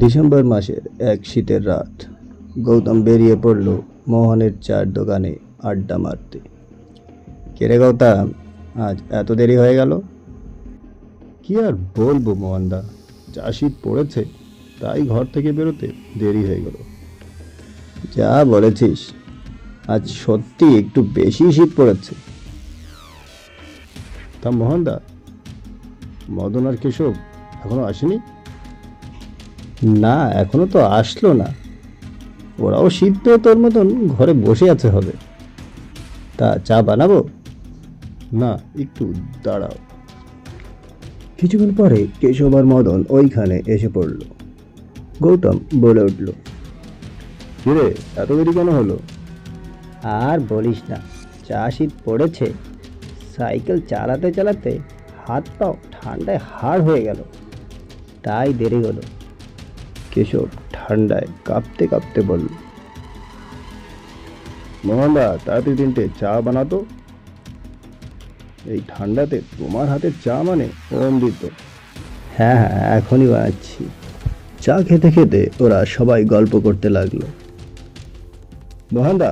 December মাসের এক শীতের রাত, গৌতম বেরিয়ে পড়ল মোহনের চার দোকানে আড্ডা মারতে। কেরে গৌতম, আজ এত দেরি হয়ে গেল? কি আর বলব মোহনদা, যা শীত পড়েছে, তাই ঘর থেকে বেরোতে দেরি হয়ে গেল। যা বলেছিস, আজ সত্যি একটু বেশি শীত পড়েছে। তা মোহনদা, মদন আর কেশব এখনও আসেনি? না, এখনও তো আসলো না। ওরাও পেয়ে তোর মতন ঘরে বসে আছে হবে। তা চা বানাবো? না, একটু দাঁড়াও। কিছুক্ষণ পরে কেশব আর মদন ওইখানে এসে পড়ল। গৌতম বলে উঠল, কিরে, এত দেরি কেন হলো? আর বলিস না, চা শীত পড়েছে। সাইকেল চালাতে চালাতে হাত পাও ঠান্ডায় হাড় হয়ে গেল। তাই দেরি হলো। কেশব ঠান্ডায় কাঁপতে কাঁপতে বলল মোহনদা তাড়াতাড়ি তিনটে চা বানাতো এই ঠান্ডাতে তোমার হাতে চা মানে অমৃত। হ্যাঁ হ্যাঁ এখনই বানাচ্ছি। চা খেতে খেতে ওরা সবাই গল্প করতে লাগল। মোহনদা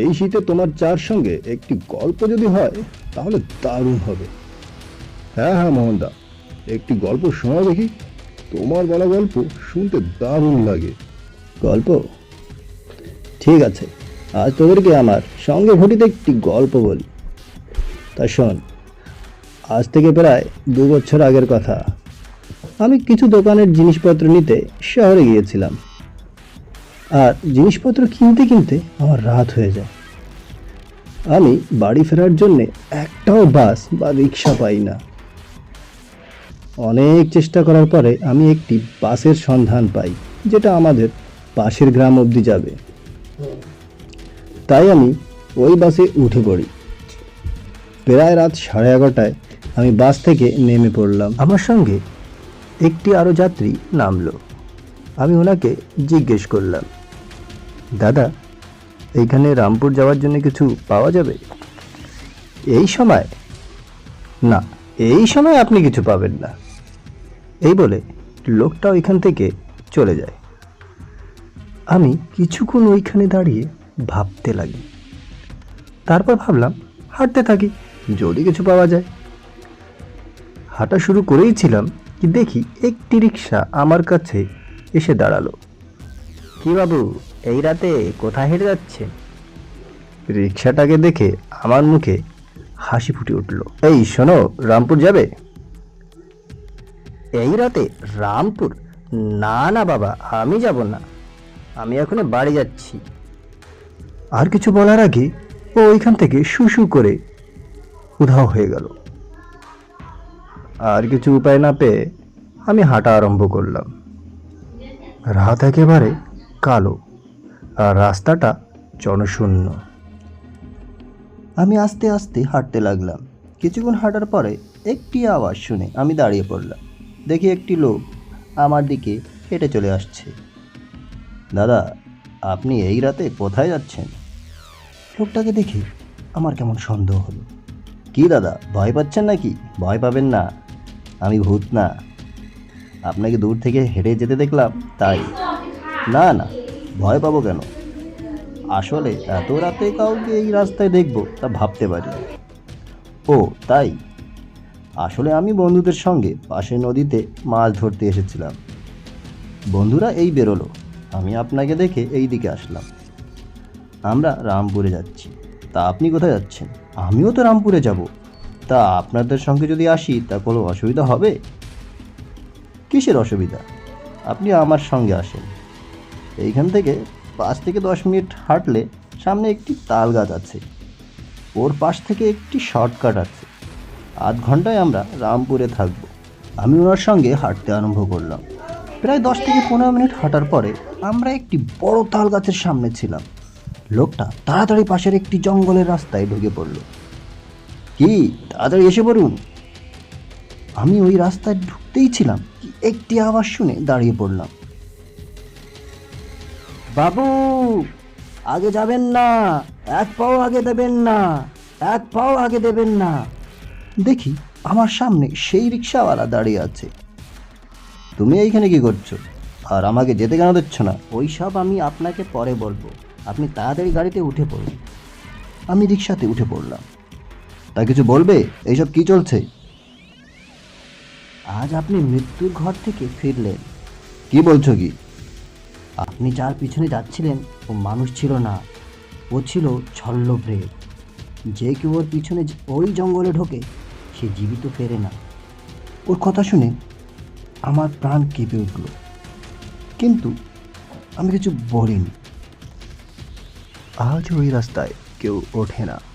এই শীতে তোমার চার সঙ্গে একটি গল্প যদি হয় তাহলে দারুণ হবে। হ্যাঁ হ্যাঁ মোহনদা একটি গল্প শোনা দেখি। তোমার বলা গল্প শুনতে দারুণ লাগে। গল্প? ঠিক আছে। আজ তোদেরকে আমার সঙ্গে ঘটিত একটি গল্প বলি। তা শোন, আজ থেকে প্রায় দু বছর আগের কথা। আমি কিছু দোকানের জিনিসপত্র নিতে শহরে গিয়েছিলাম। আর জিনিসপত্র কিনতে কিনতে আমার রাত হয়ে যায়। আমি বাড়ি ফেরার জন্যে একটাও বাস বা রিক্সা পাই না। অনেক চেষ্টা করার পরে আমি একটি বাসের সন্ধান পাই, যেটা আমাদের পাশের গ্রাম অবধি যাবে। তাই আমি ওই বাসে উঠে পড়ি। প্রায় রাত সাড়ে এগারোটায় আমি বাস থেকে নেমে পড়লাম। আমার সঙ্গে একটি আরও যাত্রী নামলো। আমি ওনাকে জিজ্ঞেস করলাম, দাদা এইখানে রামপুর যাওয়ার জন্য কিছু পাওয়া যাবে? এই সময়? না, এই সময় আপনি কিছু পাবেন না। এই বলে লোকটা ওইখান থেকে চলে যায়। আমি কিছুক্ষণ ওইখানে দাঁড়িয়ে ভাবতে লাগি। তারপর ভাবলাম হাঁটতে থাকি যদি কিছু পাওয়া যায়। হাঁটা শুরু করেই ছিলাম কি দেখি একটি রিক্সা আমার কাছে এসে দাঁড়াল। কি বাবু এই রাতে কোথায় হেঁটে যাচ্ছে? রিক্সাটাকে দেখে আমার মুখে হাসি ফুটে উঠল। এই শোনো রামপুর যাবে? এই রাতে রামপুর। না না বাবা, আমি যাব না। আমি এখন বাড়ি যাচ্ছি। আর কিছু বলার আগে ও ওইখান থেকে শু করে উধাও হয়ে গেল। আর কিছু উপায় না পেয়ে আমি হাঁটা আরম্ভ করলাম। রাত একেবারে কালো আর রাস্তাটা জনশূন্য। আমি আস্তে আস্তে হাঁটতে লাগলাম। কিছুক্ষণ হাঁটার পরে একটি আওয়াজ শুনে আমি দাঁড়িয়ে পড়লাম। দেখি একটি লোক আমার দিকে হেঁটে চলে আসছে। দাদা, আপনি এই রাতে কোথায় যাচ্ছেন? লোকটাকে দেখে আমার কেমন সন্দেহ হলো। কি দাদা, ভয় পাচ্ছেন নাকি? ভয় পাবেন না। আমি ভূত না। আপনাকে দূর থেকে হেঁটে যেতে দেখলাম, তাই। না না, ভয় পাবো কেন? আসলে এত রাতে কাউকে এই রাস্তায় দেখব তা ভাবতে পারি ও, তাই? আসলে আমি বন্ধুদের সঙ্গে পাশে নদীতে মাছ ধরতে এসেছিলাম। বন্ধুরা এই বেরোলো। আমি আপনাকে দেখে এই দিকে আসলাম। আমরা রামপুরে যাচ্ছি। তা আপনি কোথায় যাচ্ছেন? আমিও তো রামপুরে যাব। তা আপনাদের সঙ্গে যদি আসি, তা কোনো অসুবিধা হবে? কিসের অসুবিধা? আপনি আমার সঙ্গে আসেন। এইখান থেকে পাঁচ থেকে দশ মিনিট হাঁটলে সামনে একটি তাল গাছ আছে। ওর পাশ থেকে একটি শর্টকাট আছে। আধ ঘন্টায় আমরা রামপুরে থাকব। আমি ওনার সঙ্গে হাঁটতে আরম্ভ করলাম। প্রায় দশ থেকে পনেরো মিনিট হাঁটার পরে আমরা একটি বড় তাল গাছের সামনে ছিলাম। লোকটা তাড়াতাড়ি পাশের একটি জঙ্গলের রাস্তায় ঢুকে পড়ল। কি, তাড়াতাড়ি এসে পড়ুন। আমি ওই রাস্তায় ঢুকতেই ছিলাম একটি আওয়াজ শুনে দাঁড়িয়ে পড়লাম। বাবু, আগে যাবেন না, এক পাও আগে দেবেন না, এক পাও আগে দেবেন না। দেখি আমার সামনে সেই রিক্সাওয়ালা দাঁড়িয়ে আছে। তুমি এইখানে কি করছ? আর আমাকে যেতে কেন দিচ্ছ না? ওই সব আমি আপনাকে পরে বলব। আপনি তাড়াতাড়ি গাড়িতে উঠে পড়ুন। আমি রিক্সাতে উঠে পড়লাম। তা কিছু বলবে? এইসব কি চলছে? আজ আপনি মৃত্যুর ঘর থেকে ফিরলেন। কি বলছো কি? আপনি যার পিছনে যাচ্ছিলেন, ও মানুষ ছিল না। ও ছিল ছল্ল প্রেত যে কেউ ওর পিছনে ওই জঙ্গলে ঢোকে সে জীবিত ফেরে না। ওর কথা শুনে আমার প্রাণ কেঁপে উঠল। কিন্তু আমি কিছু বলিনি। আজ ওই রাস্তায় কেউ ওঠে না।